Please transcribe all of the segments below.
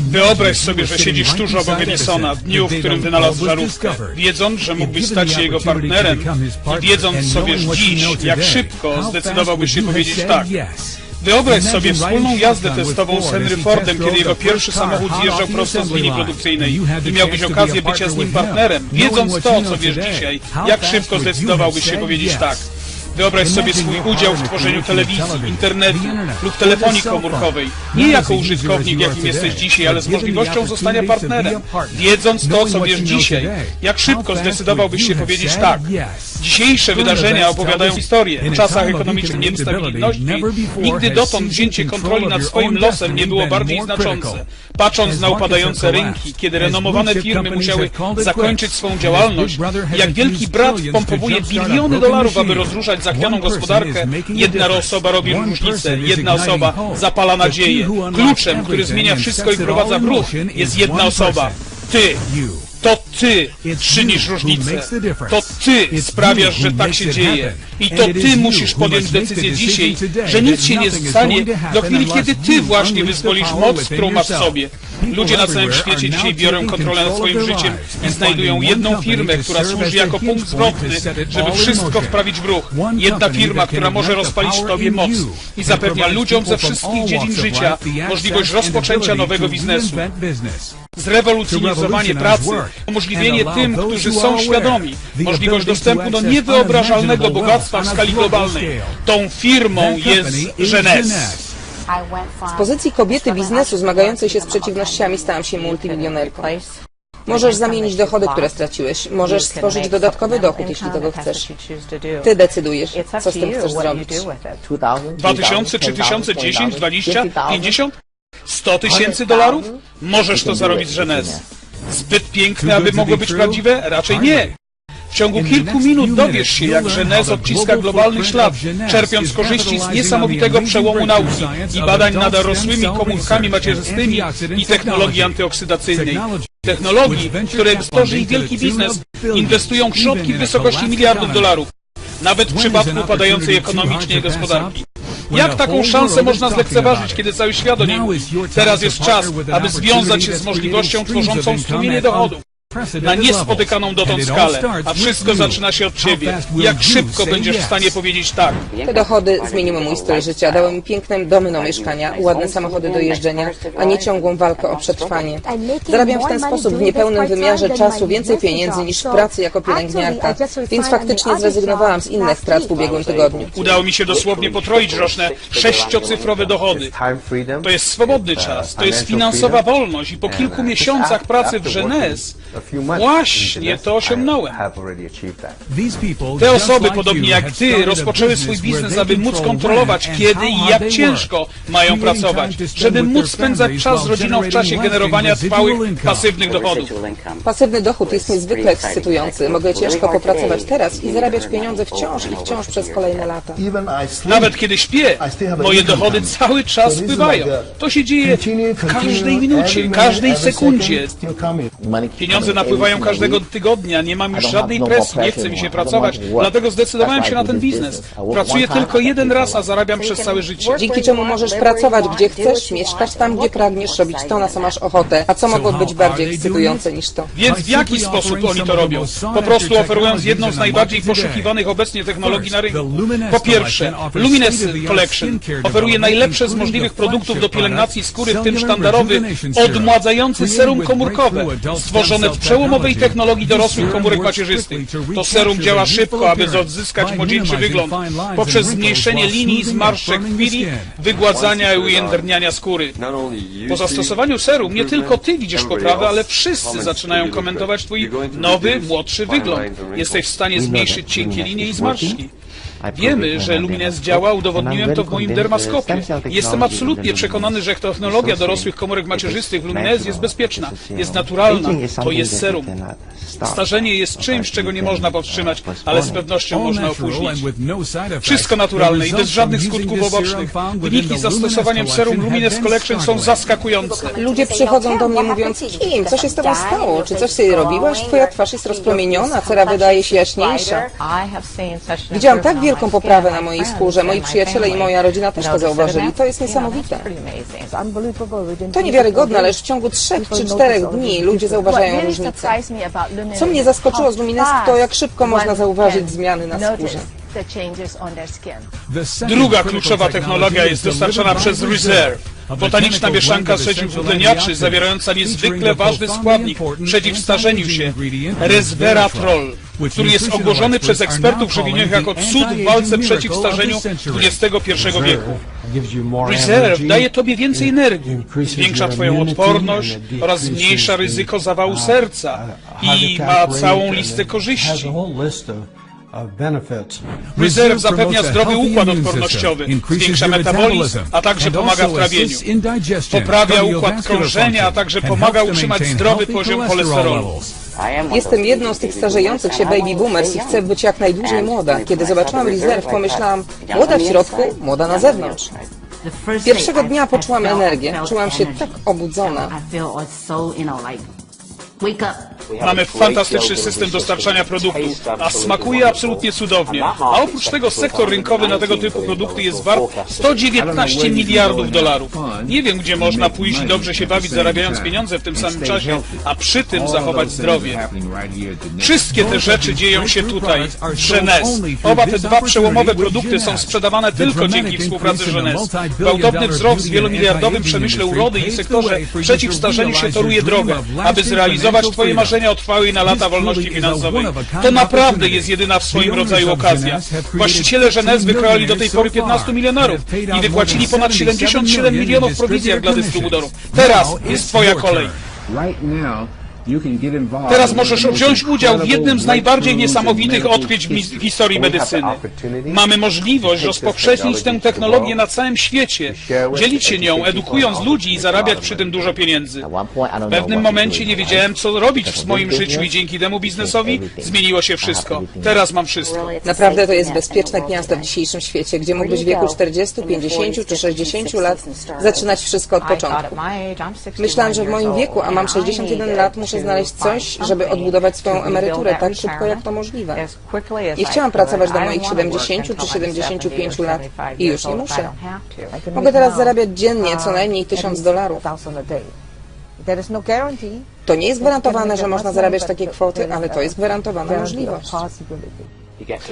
Wyobraź sobie, że siedzisz tuż obok Edisona w dniu, w którym wynalazł żarówkę, wiedząc, że mógłbyś stać się jego partnerem i wiedząc, wiesz dziś, jak szybko zdecydowałbyś się powiedzieć tak. Wyobraź sobie wspólną jazdę testową z Henry Fordem, kiedy jego pierwszy samochód zjeżdżał prosto z linii produkcyjnej i miałbyś okazję bycia z nim partnerem, wiedząc to, co wiesz dzisiaj, jak szybko zdecydowałbyś się powiedzieć tak. Wyobraź sobie swój udział w tworzeniu telewizji, internetu lub telefonii komórkowej. Nie jako użytkownik, jakim jesteś dzisiaj, ale z możliwością zostania partnerem. Wiedząc to, co wiesz dzisiaj, jak szybko zdecydowałbyś się powiedzieć tak. Dzisiejsze wydarzenia opowiadają historię. W czasach ekonomicznej niestabilności nigdy dotąd wzięcie kontroli nad swoim losem nie było bardziej znaczące. Patrząc na upadające rynki, kiedy renomowane firmy musiały zakończyć swą działalność, jak wielki brat pompowuje biliony dolarów, aby rozruszać zachwianą gospodarkę, jedna osoba robi różnicę, jedna osoba zapala nadzieję. Kluczem, który zmienia wszystko i wprowadza w ruch, jest jedna osoba. Ty. To ty czynisz różnicę. To ty sprawiasz, że tak się dzieje. I to ty musisz podjąć decyzję dzisiaj, że nic się nie stanie do chwili, kiedy ty właśnie wyzwolisz moc, którą masz w sobie. Ludzie na całym świecie dzisiaj biorą kontrolę nad swoim życiem i znajdują jedną firmę, która służy jako punkt zwrotny, żeby wszystko wprawić w ruch. Jedna firma, która może rozpalić w tobie moc i zapewnia ludziom ze wszystkich dziedzin życia możliwość rozpoczęcia nowego biznesu. Zrewolucjonizowanie pracy, umożliwienie tym, którzy są świadomi, możliwość dostępu do niewyobrażalnego bogactwa w skali globalnej. Tą firmą jest Genes. Z pozycji kobiety biznesu zmagającej się z przeciwnościami stałam się multimilionerką. Możesz zamienić dochody, które straciłeś. Możesz stworzyć dodatkowy dochód, jeśli tego chcesz. Ty decydujesz, co z tym chcesz zrobić. 2000, 3000, 10, 20, 50? 100 tysięcy dolarów? Możesz to zarobić z Genes. Zbyt piękne, aby mogło być prawdziwe? Raczej nie. W ciągu kilku minut dowiesz się, jak Genes odciska globalny ślad, czerpiąc korzyści z niesamowitego przełomu nauki i badań nad rosłymi komórkami macierzystymi i technologii antyoksydacyjnej. Technologii, które tworzy ich wielki biznes, inwestują środki w wysokości miliardów dolarów, nawet w przypadku upadającej ekonomicznie gospodarki. Jak taką szansę można zlekceważyć, kiedy cały świat o niej? Teraz jest czas, aby związać się z możliwością tworzącą strumienie dochodów na niespotykaną dotąd skalę, a wszystko zaczyna się od Ciebie. Jak szybko będziesz w stanie powiedzieć tak? Te dochody zmieniły mój styl życia, dały mi piękne domy do mieszkania, ładne samochody do jeżdżenia, a nie ciągłą walkę o przetrwanie. Zarabiam w ten sposób w niepełnym wymiarze czasu więcej pieniędzy niż w pracy jako pielęgniarka, więc faktycznie zrezygnowałam z innych prac w ubiegłym tygodniu. Udało mi się dosłownie potroić roczne sześciocyfrowe dochody. To jest swobodny czas, to jest finansowa wolność i po kilku miesiącach pracy w Genes Właśnie to osiągnąłem. Te osoby, podobnie jak ty, rozpoczęły swój biznes, aby móc kontrolować, kiedy i jak ciężko mają pracować, żeby móc spędzać czas z rodziną w czasie generowania trwałych, pasywnych dochodów. Pasywny dochód jest niezwykle ekscytujący. Mogę ciężko popracować teraz i zarabiać pieniądze wciąż i wciąż przez kolejne lata. Nawet kiedy śpię, moje dochody cały czas wpływają. To się dzieje w każdej minucie, każdej sekundzie. Pieniądze napływają każdego tygodnia, nie mam już żadnej presji, nie chce mi się pracować, dlatego zdecydowałem się na ten biznes. Pracuję tylko jeden raz, a zarabiam przez całe życie. Dzięki czemu możesz pracować gdzie chcesz, mieszkać tam, gdzie pragniesz, robić to, na co masz ochotę. A co mogło być bardziej ekscytujące niż to? Więc w jaki sposób oni to robią? Po prostu oferując jedną z najbardziej poszukiwanych obecnie technologii na rynku. Po pierwsze, Luminescent Collection oferuje najlepsze z możliwych produktów do pielęgnacji skóry, w tym sztandarowy, odmładzający serum komórkowe, stworzone w przełomowej technologii dorosłych komórek macierzystych. To serum działa szybko, aby odzyskać młodzieńczy wygląd poprzez zmniejszenie linii zmarszczek w chwili wygładzania i ujędrniania skóry. Po zastosowaniu serum nie tylko ty widzisz poprawę, ale wszyscy zaczynają komentować twój nowy, młodszy wygląd. Jesteś w stanie zmniejszyć cienkie linie i zmarszczki. Wiemy, że Lumines działa, udowodniłem to w moim dermaskopie. Jestem absolutnie przekonany, że technologia dorosłych komórek macierzystych w Lumines jest bezpieczna, jest naturalna, to jest serum. Starzenie jest czymś, czego nie można powstrzymać, ale z pewnością można opóźnić. Wszystko naturalne i bez żadnych skutków ubocznych. Wyniki z zastosowaniem serum Lumines Collection są zaskakujące. Ludzie przychodzą do mnie mówiąc, Kim, co się z tobą stało? Czy coś sobie robiłaś? Twoja twarz jest rozpromieniona, cera wydaje się jaśniejsza. Widziałam tak wiele wielką poprawę na mojej skórze. Moi przyjaciele i moja rodzina też to zauważyli. To jest niesamowite. To niewiarygodne, ale już w ciągu trzech czy czterech dni ludzie zauważają różnicę. Co mnie zaskoczyło z Luminesk, to jak szybko można zauważyć zmiany na skórze. Druga kluczowa technologia jest dostarczana przez Reserve. Botaniczna mieszanka przeciwdleniaczy zawierająca niezwykle ważny składnik w przeciwstarzeniu się, resveratrol, który jest ogłoszony przez ekspertów żywieniowych jako cud w walce przeciw starzeniu XXI wieku. Reserve daje Tobie więcej energii, zwiększa Twoją odporność oraz zmniejsza ryzyko zawału serca i ma całą listę korzyści. Reserve zapewnia zdrowy układ odpornościowy, zwiększa metabolizm, a także pomaga w trawieniu. Poprawia układ krążenia, a także pomaga utrzymać zdrowy poziom cholesterolu. Jestem jedną z tych starzejących się baby boomers i chcę być jak najdłużej młoda. Kiedy zobaczyłam Reserve, pomyślałam, młoda w środku, młoda na zewnątrz. Pierwszego dnia poczułam energię, czułam się tak obudzona. Mamy fantastyczny system dostarczania produktów, a smakuje absolutnie cudownie. A oprócz tego sektor rynkowy na tego typu produkty jest wart 119 miliardów dolarów. Nie wiem, gdzie można pójść i dobrze się bawić, zarabiając pieniądze w tym samym czasie, a przy tym zachować zdrowie. Wszystkie te rzeczy dzieją się tutaj, w Genes. Oba te dwa przełomowe produkty są sprzedawane tylko dzięki współpracy Genes. Gwałtowny wzrost w wielomiliardowym przemyśle urody i sektorze przeciwstarzeniu się toruje drogę, aby zrealizować Twoje marzenia o trwałej na lata wolności finansowej. To naprawdę jest jedyna w swoim rodzaju okazja. Właściciele Genes wykreowali do tej pory 15 milionerów i wypłacili ponad 77 milionów w prowizjach dla dystrybutorów. Teraz jest Twoja kolej. Teraz możesz wziąć udział w jednym z najbardziej niesamowitych odkryć w historii medycyny. Mamy możliwość rozpowszechnić tę technologię na całym świecie, dzielić się nią, edukując ludzi i zarabiać przy tym dużo pieniędzy. W pewnym momencie nie wiedziałem, co robić w moim życiu i dzięki temu biznesowi zmieniło się wszystko. Teraz mam wszystko. Naprawdę to jest bezpieczne gniazdo w dzisiejszym świecie, gdzie mógłbyś w wieku 40, 50 czy 60 lat zaczynać wszystko od początku. Myślałam, że w moim wieku, a mam 61 lat, muszę znaleźć coś, żeby odbudować swoją emeryturę tak szybko, jak to możliwe. Nie chciałam pracować do moich 70 czy 75 lat i już nie muszę. Mogę teraz zarabiać dziennie co najmniej 1000 dolarów. To nie jest gwarantowane, że można zarabiać takie kwoty, ale to jest gwarantowana możliwość.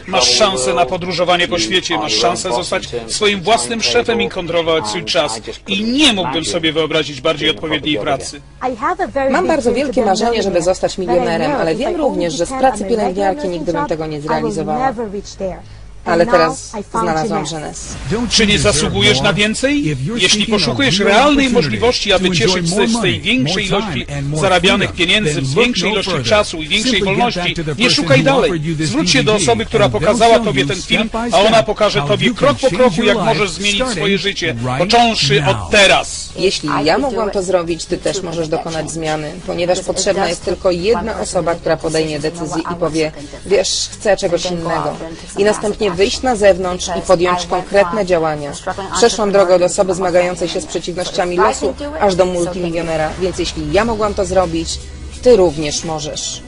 Masz szansę na podróżowanie po świecie, masz szansę zostać swoim własnym szefem i kontrolować swój czas. I nie mógłbym sobie wyobrazić bardziej odpowiedniej pracy. Mam bardzo wielkie marzenie, żeby zostać milionerem, ale wiem również, że z pracy pielęgniarki nigdy bym tego nie zrealizowała. Ale teraz znalazłam Genes. Czy nie zasługujesz na więcej? Jeśli poszukujesz realnej możliwości, aby cieszyć się z tej większej ilości zarabianych pieniędzy, z większej ilości czasu i większej wolności, nie szukaj dalej. Zwróć się do osoby, która pokazała Tobie ten film, a ona pokaże Tobie krok po kroku, jak możesz zmienić swoje życie, począwszy od teraz. Jeśli ja mogłam to zrobić, ty też możesz dokonać zmiany, ponieważ potrzebna jest tylko jedna osoba, która podejmie decyzję i powie, wiesz, chcę czegoś innego. I następnie wyjść na zewnątrz i podjąć konkretne działania. Przeszłam drogę od osoby zmagającej się z przeciwnościami losu, aż do multimilionera, więc jeśli ja mogłam to zrobić, ty również możesz.